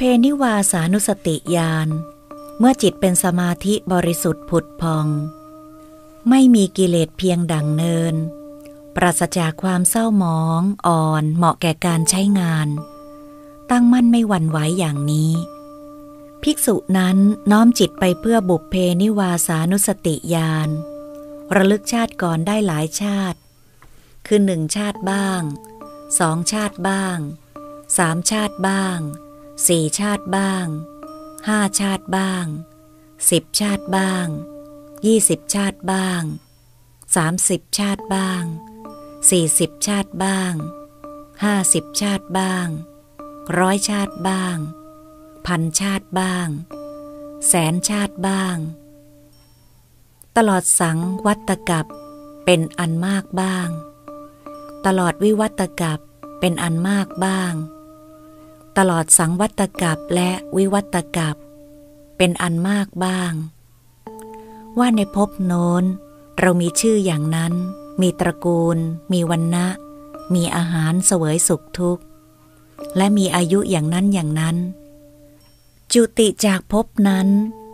เพนิวาสานุสติญาณ เมื่อจิตเป็นสมาธิบริสุทธิ์ผุดพอง ไม่มีกิเลสเพียงดังเนิน ปราศจากความเศร้าหมองอ่อนเหมาะแก่การใช้งาน ตั้งมั่นไม่หวั่นไหวอย่างนี้ ภิกษุนั้นน้อมจิตไปเพื่อบุพเพนิวาสานุสติญาณ ระลึกชาติก่อนได้หลายชาติ คือหนึ่งชาติบ้างสองชาติบ้างสามชาติบ้าง สี่ชาติบ้างห้าชาติบ้างสิบชาติบ้างยี่สิบชาติบ้างสามสิบชาติบ้างสี่สิบชาติบ้างห้าสิบชาติบ้างร้อยชาติบ้าง พันชาติบ้าง แสนชาติบ้าง ตลอดสังวัตกับเป็นอันมากบ้าง ตลอดวิวัตกับเป็นอันมากบ้าง ตลอดสังวัตกับและวิวัตกับ เป็นอันมากบ้าง ว่าในภพโน้น เรามีชื่ออย่างนั้น มีตระกูล มีวันนะมีอาหารเสวยสุขทุกข์ และมีอายุอย่างนั้นอย่างนั้น จุติจากภพนั้น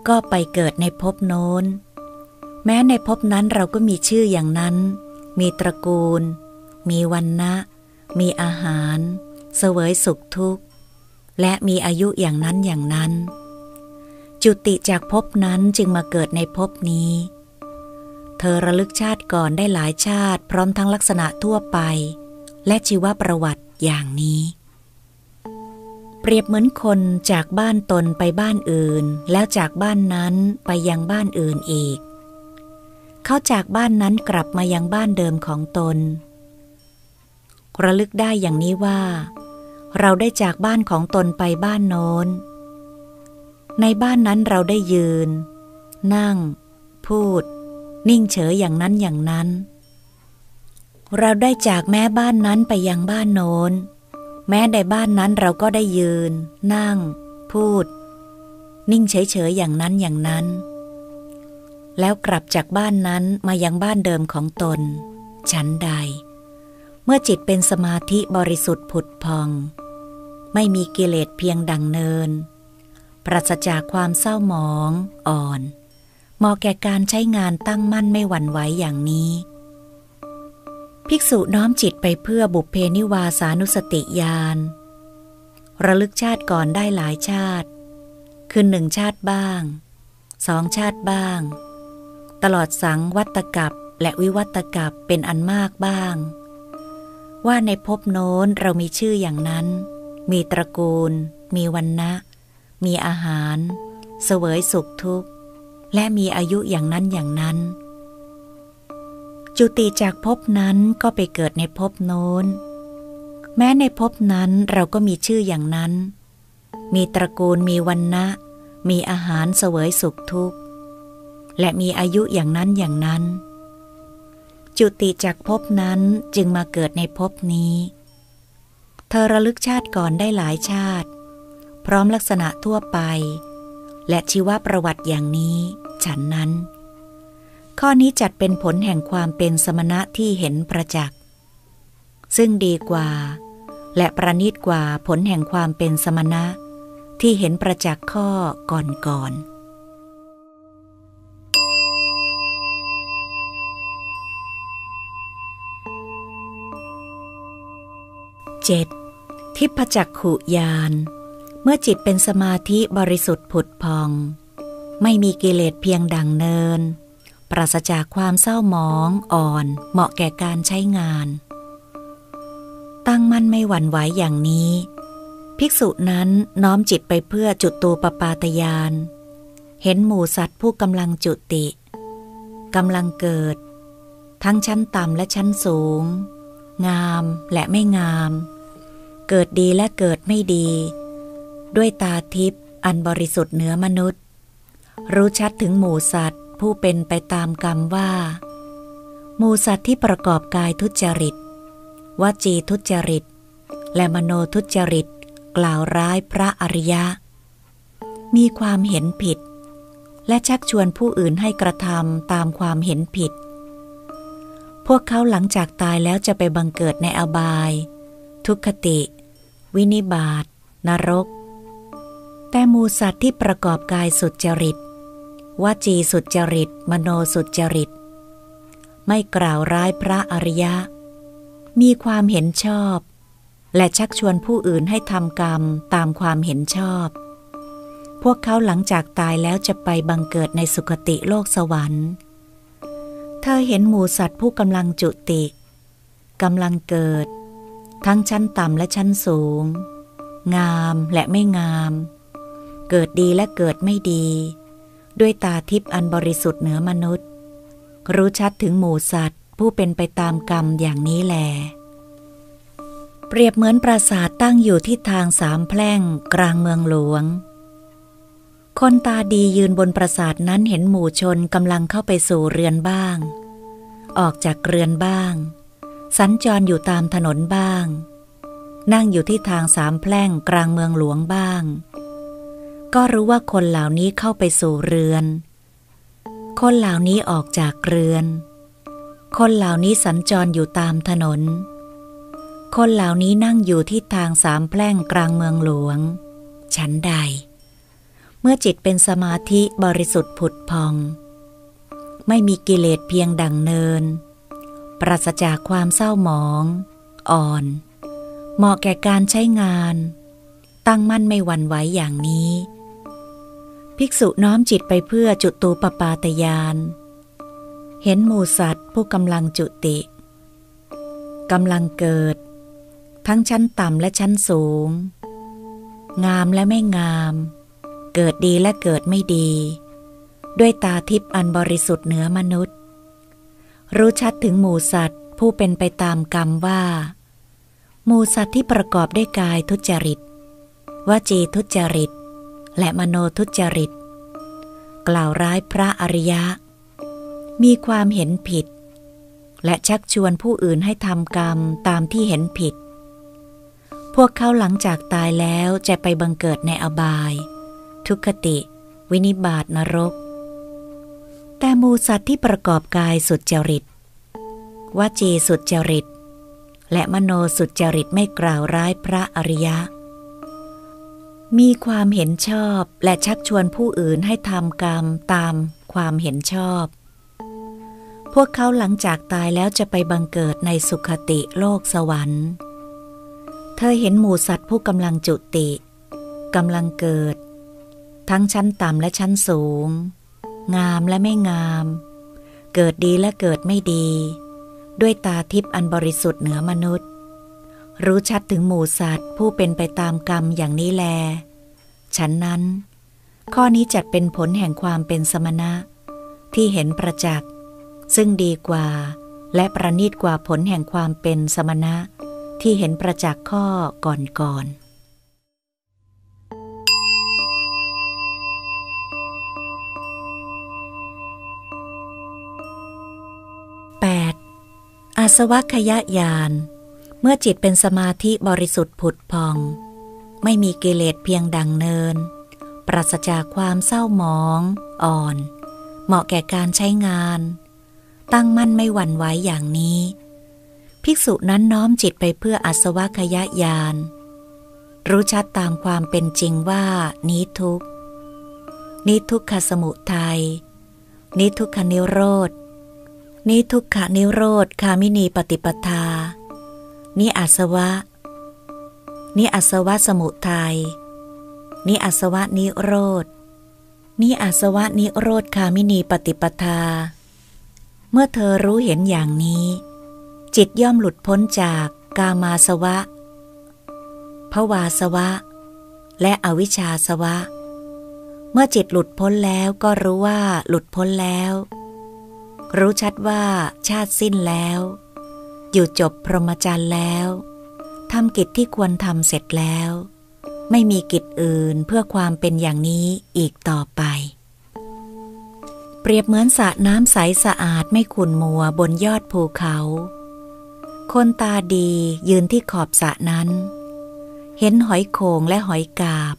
ก็ไปเกิดในภพโน้น แม้ในภพนั้นเราก็มีชื่ออย่างนั้น มีตระกูล มีวันนะมีอาหาร เสวยสุขทุกข์ และมีอายุอย่างนั้นอย่างนั้น จุติจากภพนั้นจึงมาเกิดในภพนี้ เธอระลึกชาติก่อนได้หลายชาติ พร้อมทั้งลักษณะทั่วไป และชีวประวัติอย่างนี้ เปรียบเหมือนคนจากบ้านตนไปบ้านอื่น แล้วจากบ้านนั้นไปยังบ้านอื่นอีก เขาจากบ้านนั้นกลับมายังบ้านเดิมของตน ระลึกได้อย่างนี้ว่า เราได้จากบ้านของตนไปบ้านโน้น ในบ้านนั้นเราได้ยืน นั่ง พูด นิ่งเฉยอย่างนั้นอย่างนั้น เราได้จากแม่บ้านนั้นไปยังบ้านโน้น แม้ในบ้านนั้นเราก็ได้ยืน นั่ง พูด นิ่งเฉยเฉยอย่างนั้นอย่างนั้น แล้วกลับจากบ้านนั้นมายังบ้านเดิมของตน ฉันใดเมื่อจิตเป็นสมาธิบริสุทธิ์ผุดพอง ไม่มีกิเลสเพียงดังเนิน ปราศจากความเศร้าหมองอ่อน เหมาะแก่การใช้งานตั้งมั่นไม่หวั่นไหวอย่างนี้ ภิกษุน้อมจิตไปเพื่อบุพเพนิวาสานุสติญาณระลึกชาติก่อนได้หลายชาติ คือหนึ่งชาติบ้าง สองชาติบ้าง ตลอดสังวัตกับและวิวัตกับเป็นอันมากบ้าง ว่าในภพโน้นเรามีชื่ออย่างนั้น มีตระกูล มีวันนะ มีอาหาร เสวยสุขทุกข์ และมีอายุอย่างนั้นอย่างนั้น จุติจากภพนั้นก็ไปเกิดในภพโน้น แม้ในภพนั้นเราก็มีชื่ออย่างนั้น มีตระกูลมีวันนะมีอาหารเสวยสุขทุกข์ และมีอายุอย่างนั้นอย่างนั้น จุติจากภพนั้นจึงมาเกิดในภพนี้ เธอระลึกชาติก่อนได้หลายชาติ พร้อมลักษณะทั่วไป และชีวประวัติอย่างนี้ ฉันนั้น ข้อนี้จัดเป็นผลแห่งความเป็นสมณะที่เห็นประจักษ์ ซึ่งดีกว่า และประณีตกว่าผลแห่งความเป็นสมณะที่เห็นประจักษ์ข้อก่อนก่อน เจ็ดทิพจักขุยาน เมื่อจิตเป็นสมาธิบริสุทธิ์ผุดพอง ไม่มีกิเลสเพียงดังเนิน ปราศจากความเศร้าหมองอ่อน เหมาะแก่การใช้งาน ตั้งมั่นไม่หวั่นไหวอย่างนี้ ภิกษุนั้นน้อมจิตไปเพื่อจุดตูปปาตยาน เห็นหมู่สัตว์ผู้กำลังจุติกำลังเกิด ทั้งชั้นต่ำและชั้นสูง งามและไม่งาม เกิดดีและเกิดไม่ดี ด้วยตาทิพย์อันบริสุทธิ์เหนือมนุษย์ รู้ชัดถึงหมูสัตว์ผู้เป็นไปตามกรรมว่า หมูสัตว์ที่ประกอบกายทุจริตวจีทุจริต และมโนทุจริต กล่าวร้ายพระอริยะ มีความเห็นผิด และชักชวนผู้อื่นให้กระทำตามความเห็นผิด พวกเขาหลังจากตายแล้วจะไปบังเกิดในอบาย ทุกขติ วินิบาตนรก แต่มูสัตว์ที่ประกอบกายสุดจริตวจีสุดจริต มโนสุดจริต ไม่กล่าวร้ายพระอริยะ มีความเห็นชอบ และชักชวนผู้อื่นให้ทำกรรมตามความเห็นชอบ พวกเขาหลังจากตายแล้วจะไปบังเกิดในสุคติโลกสวรรค์ เธอเห็นหมูสัตว์ผู้กำลังจุติกำลังเกิด ทั้งชั้นต่ำและชั้นสูง งามและไม่งาม เกิดดีและเกิดไม่ดี ด้วยตาทิพย์อันบริสุทธิ์เหนือมนุษย์ รู้ชัดถึงหมูสัตว์ผู้เป็นไปตามกรรมอย่างนี้แล เปรียบเหมือนปราสาทตั้งอยู่ที่ทางสามแพร่งกลางเมืองหลวง คนตาดียืนบนปราสาทนั้นเห็นหมู่ชนกำลังเข้าไปสู่เรือนบ้าง ออกจากเรือนบ้าง สัญจรอยู่ตามถนนบ้าง นั่งอยู่ที่ทางสามแพร่งกลางเมืองหลวงบ้าง ก็รู้ว่าคนเหล่านี้เข้าไปสู่เรือน คนเหล่านี้ออกจากเรือน คนเหล่านี้สัญจรอยู่ตามถนน คนเหล่านี้นั่งอยู่ที่ทางสามแพร่งกลางเมืองหลวงฉันใด เมื่อจิตเป็นสมาธิบริสุทธิ์ผุดพอง ไม่มีกิเลสเพียงดังเนิน ปราศจากความเศร้าหมอง อ่อน เหมาะแก่การใช้งาน ตั้งมั่นไม่หวั่นไหวอย่างนี้ ภิกษุน้อมจิตไปเพื่อจุตูปปาตยาน เห็นหมูสัตว์ผู้กำลังจุติกำลังเกิด ทั้งชั้นต่ำและชั้นสูง งามและไม่งาม เกิดดีและเกิดไม่ดี ด้วยตาทิพย์อันบริสุทธิ์เหนือมนุษย์ รู้ชัดถึงหมูสัตว์ผู้เป็นไปตามกรรมว่า หมูสัตว์ที่ประกอบด้วยกายทุจริตวจีทุจริต และมโนทุจริต กล่าวร้ายพระอริยะ มีความเห็นผิด และชักชวนผู้อื่นให้ทำกรรมตามที่เห็นผิด พวกเขาหลังจากตายแล้วจะไปบังเกิดในอบาย ทุคติ วินิบาตนรก แต่มูสัตว์ที่ประกอบกายสุดจริตวจีสุดจริต และมโนสุดจริตไม่กล่าวร้ายพระอริยะ มีความเห็นชอบและชักชวนผู้อื่นให้ทำกรรมตามความเห็นชอบ พวกเขาหลังจากตายแล้วจะไปบังเกิดในสุขติโลกสวรรค์ เธอเห็นหมูสัตว์ผู้กำลังจุติกำลังเกิด ทั้งชั้นต่ำและชั้นสูง งามและไม่งาม เกิดดีและเกิดไม่ดี ด้วยตาทิพย์อันบริสุทธิ์เหนือมนุษย์ รู้ชัดถึงหมู่สัตว์ผู้เป็นไปตามกรรมอย่างนี้แล ฉันนั้น ข้อนี้จัดเป็นผลแห่งความเป็นสมณะ ที่เห็นประจักษ์ ซึ่งดีกว่า และประณีตกว่าผลแห่งความเป็นสมณะ ที่เห็นประจักษ์ข้อก่อนๆ อาสวัคยญาณ เมื่อจิตเป็นสมาธิบริสุทธิ์ผุดพอง ไม่มีกิเลสเพียงดังเนิน ปราศจากความเศร้าหมอง อ่อน เหมาะแก่การใช้งาน ตั้งมั่นไม่หวั่นไหวอย่างนี้ ภิกษุนั้นน้อมจิตไปเพื่ออสวะขยะยานรู้ชัดตามความเป็นจริงว่านี้ทุกนี้ทุกขสมุทัยนี้ทุกขนิโรธ นี้ทุกขานิโรธคามินีปฏิปทานิอาสวะนิอาสวะสมุทัยนิอาสวะนิโรธนิอาสวะนิโรธคามินีปฏิปทา เมื่อเธอรู้เห็นอย่างนี้ จิตย่อมหลุดพ้นจากกามาสวะภวาสวะ และอวิชชาสวะ เมื่อจิตหลุดพ้นแล้วก็รู้ว่าหลุดพ้นแล้ว รู้ชัดว่าชาติสิ้นแล้ว อยู่จบพรหมจรรย์แล้วทำกิจที่ควรทำเสร็จแล้ว ไม่มีกิจอื่นเพื่อความเป็นอย่างนี้อีกต่อไป เปรียบเหมือนสระน้ำใสสะอาดไม่ขุ่นมัวบนยอดภูเขา คนตาดียืนที่ขอบสระนั้น เห็นหอยโขงและหอยกาบ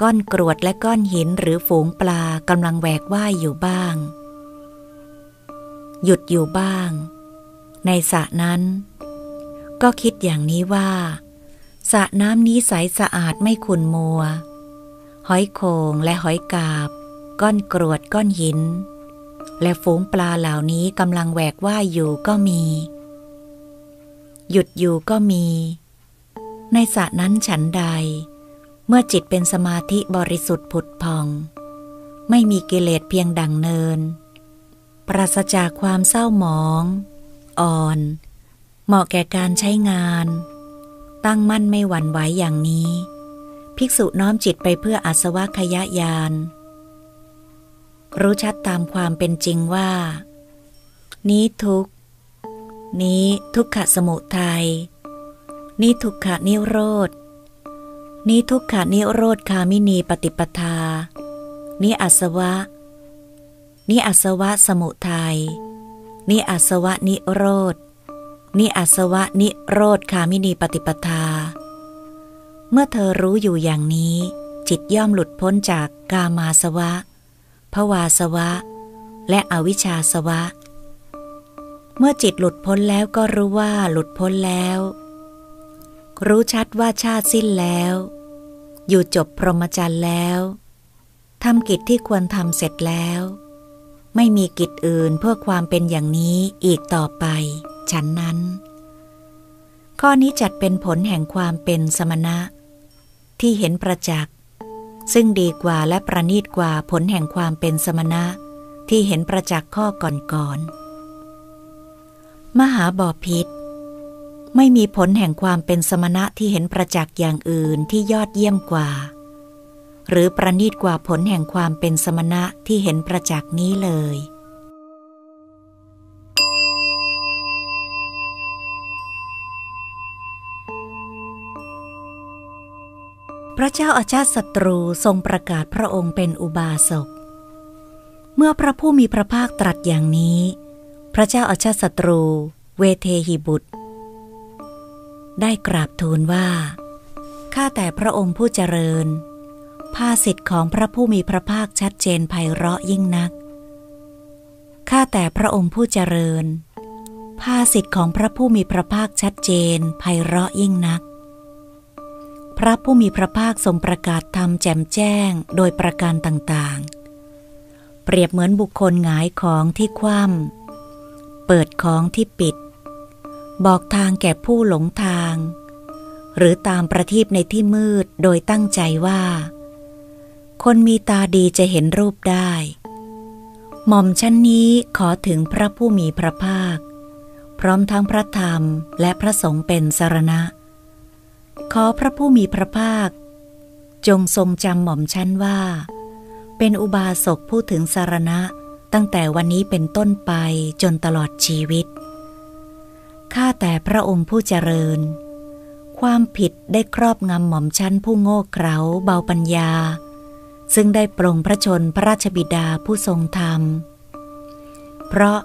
ก้อนกรวดและก้อนหินหรือฝูงปลากำลังแหวกว่ายอยู่บ้าง หยุดอยู่บ้าง ในสระนั้น ก็คิดอย่างนี้ว่าสระน้ำนี้ใสสะอาดไม่ขุ่นมัว หอยโขงและหอยกาบ ก้อนกรวดก้อนหิน และฝูงปลาเหล่านี้กำลังแหวกว่ายอยู่ก็มี หยุดอยู่ก็มี ในสระนั้นฉันใด เมื่อจิตเป็นสมาธิบริสุทธิ์ผุดพอง ไม่มีกิเลสเพียงดังเนิน ราศจากความเศร้าหมอง อ่อน เหมาะแก่การใช้งาน ตั้งมั่นไม่หวั่นไหวอย่างนี้ ภิกษุน้อมจิตไปเพื่ออาสวะขยะยาน รู้ชัดตามความเป็นจริงว่า นี้ทุกนี้ทุกขสมุทัยนี้ทุกขนิโรธนี้ทุกขานิโรธคามินีปฏิปทา นี้อาสวะ นี้อาสวะสมุทัยนี้อาสวะนิโรธนิอาสวะนิโรธคามินีปฏิปทา เมื่อเธอรู้อยู่อย่างนี้ จิตย่อมหลุดพ้นจากกามาสวะภวาสวะ และอวิชชาสวะ เมื่อจิตหลุดพ้นแล้วก็รู้ว่าหลุดพ้นแล้ว รู้ชัดว่าชาติสิ้นแล้ว อยู่จบพรหมจรรย์แล้วทำกิจที่ควรทำเสร็จแล้ว ไม่มีกิจอื่นเพื่อความเป็นอย่างนี้อีกต่อไป ฉันนั้น ข้อนี้จัดเป็นผลแห่งความเป็นสมณะ ที่เห็นประจักษ์ซึ่งดีกว่าและประณีตกว่าผลแห่งความเป็นสมณะ ที่เห็นประจักษ์ข้อก่อนๆมหาบอพิษไม่มีผลแห่งความเป็นสมณะที่เห็นประจักษ์อย่างอื่นที่ยอดเยี่ยมกว่า หรือประณีตกว่าผลแห่งความเป็นสมณะที่เห็นประจักษ์นี้เลย พระเจ้าอาชาติศัตรูทรงประกาศพระองค์เป็นอุบาสก เมื่อพระผู้มีพระภาคตรัสอย่างนี้ พระเจ้าอาชาติศัตรู เวเทหิบุตร ได้กราบทูลว่า ข้าแต่พระองค์ผู้เจริญ ภาสิทธิ์ของพระผู้มีพระภาคชัดเจนไพเราะยิ่งนัก ข้าแต่พระองค์ผู้เจริญ ภาสิทธิ์ของพระผู้มีพระภาคชัดเจนไพเราะยิ่งนัก พระผู้มีพระภาคทรงประกาศธรรมแจ่มแจ้งโดยประการต่างๆ เปรียบเหมือนบุคคลหงายของที่คว่ำเปิดของที่ปิด บอกทางแก่ผู้หลงทางหรือตามประทีปในที่มืดโดยตั้งใจว่า คนมีตาดีจะเห็นรูปได้ หม่อมชั้นนี้ขอถึงพระผู้มีพระภาค พร้อมทั้งพระธรรมและพระสงฆ์เป็นสารณะ ขอพระผู้มีพระภาค จงทรงจำหม่อมชั้นว่า เป็นอุบาสกผู้ถึงสารณะตั้งแต่วันนี้เป็นต้นไปจนตลอดชีวิต ข้าแต่พระองค์ผู้เจริญ ความผิดได้ครอบงำหม่อมชั้นผู้โง่เขลาเบาปัญญา ซึ่งได้ปรงพระชนพระราชบิดาผู้ทรงธรรม เพราะ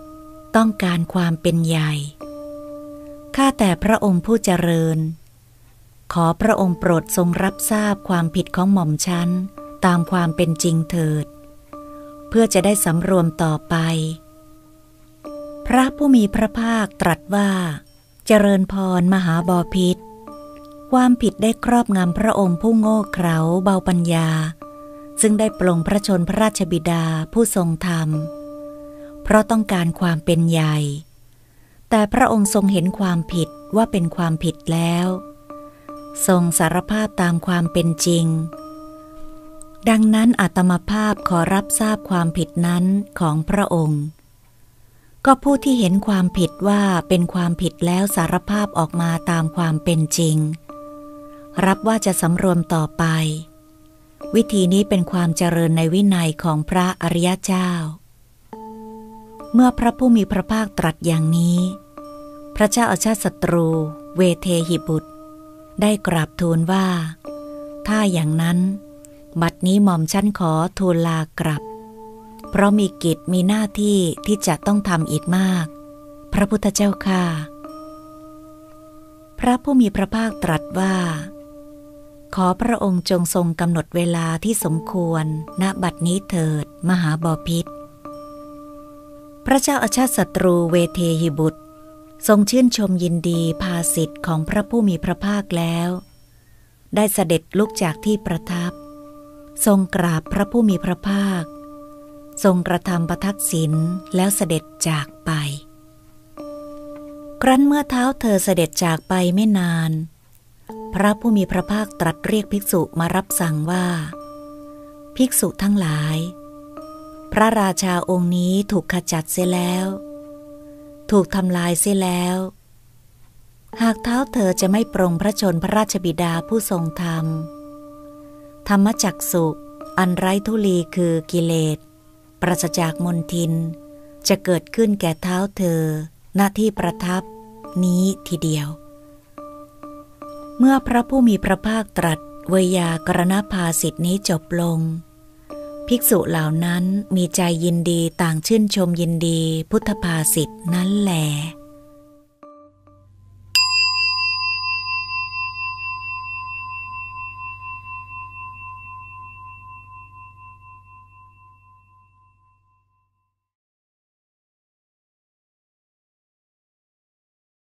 ต้องการความเป็นใหญ่ ข้าแต่พระองค์ผู้เจริญ ขอพระองค์โปรดทรงรับทราบความผิดของหม่อมชั้นตามความเป็นจริงเถิด เพื่อจะได้สำรวมต่อไป พระผู้มีพระภาคตรัสว่า เจริญพรมหาบอพิษความผิดได้ครอบงำพระองค์ผู้โง่เขลาเบาปัญญา ซึ่งได้ปลงพระชนพระราชบิดาผู้ทรงธรรม เพราะต้องการความเป็นใหญ่ แต่พระองค์ทรงเห็นความผิดว่าเป็นความผิดแล้ว ทรงสารภาพตามความเป็นจริง ดังนั้นอัตมภาพขอรับทราบความผิดนั้นของพระองค์ ก็ผู้ที่เห็นความผิดว่าเป็นความผิดแล้วสารภาพออกมาตามความเป็นจริง รับว่าจะสำรวมต่อไป วิธีนี้เป็นความเจริญในวินัยของพระอริยเจ้า เมื่อพระผู้มีพระภาคตรัสอย่างนี้ พระเจ้าอาชาติศัตรู เวเทหิบุตร ได้กราบทูลว่า ถ้าอย่างนั้น บัดนี้หม่อมชั้นขอทูลลากลับ เพราะมีกิจมีหน้าที่ที่จะต้องทำอีกมาก พระพุทธเจ้าค่ะ พระผู้มีพระภาคตรัสว่า ขอพระองค์จงทรงกำหนดเวลาที่สมควร ณ บัดนี้เถิด มหาบอพิษ พระเจ้าอาชาติศัตรูเวเทหิบุตร ทรงชื่นชมยินดีภาสิทธิ์ของพระผู้มีพระภาคแล้ว ได้เสด็จลุกจากที่ประทับ ทรงกราบพระผู้มีพระภาค ทรงกระทำประทักษิณแล้วเสด็จจากไป ครั้นเมื่อเท้าเธอเสด็จจากไปไม่นาน พระผู้มีพระภาคตรัสเรียกภิกษุมารับสั่งว่า ภิกษุทั้งหลาย พระราชาองค์นี้ถูกขจัดเสียแล้ว ถูกทำลายเสียแล้ว หากเท้าเธอจะไม่ปรงพระชนพระราชบิดาผู้ทรงธรรม ธรรมจักสุอันไร้ทุลีคือกิเลสปราศจากมนทิน จะเกิดขึ้นแก่เท้าเธอหน้าที่ประทับนี้ทีเดียว เมื่อพระผู้มีพระภาคตรัสเวยากรณภาสิทธินี้จบลง ภิกษุเหล่านั้นมีใจยินดีต่างชื่นชมยินดีพุทธภาสิทธินั้นแหละ